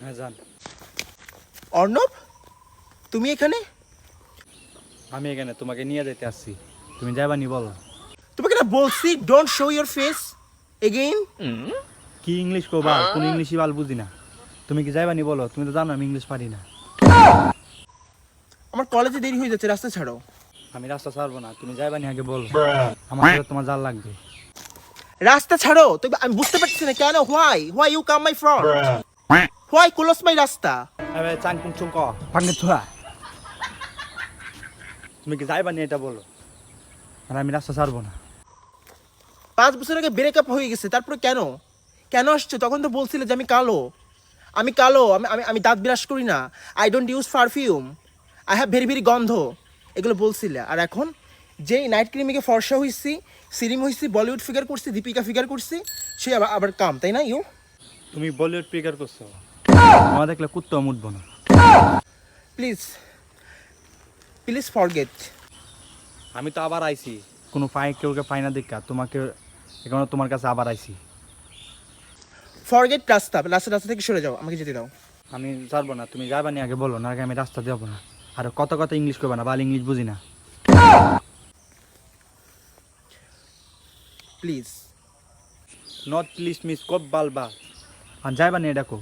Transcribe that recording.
হ্যাঁ যান। অর্ণব তুমি এখানে? আমি এখানে তোমাকে নিয়ে যেতে আসছি। তুমি যাইবা নি বলো। তোমাকে না বলছি don't show your face again কি ইংলিশ করবা কোন ইংলিশই বাল বুঝি না। তুমি কি যাইবা নি বলো? তুমি তো জানো আমি ইংলিশ পারি না। আমার কলেজে দেরি হয়ে যাচ্ছে রাস্তা ছাড়ো। আমি রাস্তা ছাড়বো না। তুমি যাইবা নি আগে বলো। আমার তোমার জাল লাগবে। রাস্তা ছাড়ো। তবে আমি বুঝতে পারছি না কেন? Why why you come my front why close my রাস্তা? এবার চাং কুং চুং ক ভাঙে ছোয়া তুমি কি যাইবা নি এটা বলো? আর আমি রাস্তা ছাড়বো না। পাঁচ বছর আগে ব্রেকআপ হয়ে গেছে তারপরে কেন? কেন আসছো? তখন তো বলছিলে যে আমি কালো। আমি কালো আমি আমি আমি দাঁত বিরাস করি না। I don't use perfume I have very very গন্ধ। এগুলো বলছিলে। আর এখন? যেই নাইট ক্রিমিকে ফর্সা হয়েছি সিরিম হয়েছি বলিউড ফিগার করছি দীপিকা ফিগার করছি সে আবার আবার কাম তাই না ইউ? তুমি বলিউড পিকার করছ। আমার দেখলে কুত্তাও মুটবো না। প্লিজ প্লিজ ফরগেট আমি তো আবার আইছি। কোনো ফাই কেউ কে পাই না দেখা তোমাকে এখন তোমার কাছে আবার আইছি। ফরগেট রাস্তা রাস্তা রাস্তা থেকে সরে যাও আমাকে যেতে দাও। আমি ছাড়বো না তুমি যাবা নি আগে বলো না আগে আমি রাস্তা যাব না। আর কত কথা ইংলিশ করবে না বাল ইংলিশ বুঝি না। প্লিজ। নট প্লিজ মিস কব বাল বাল আর যাইবা না এটা কো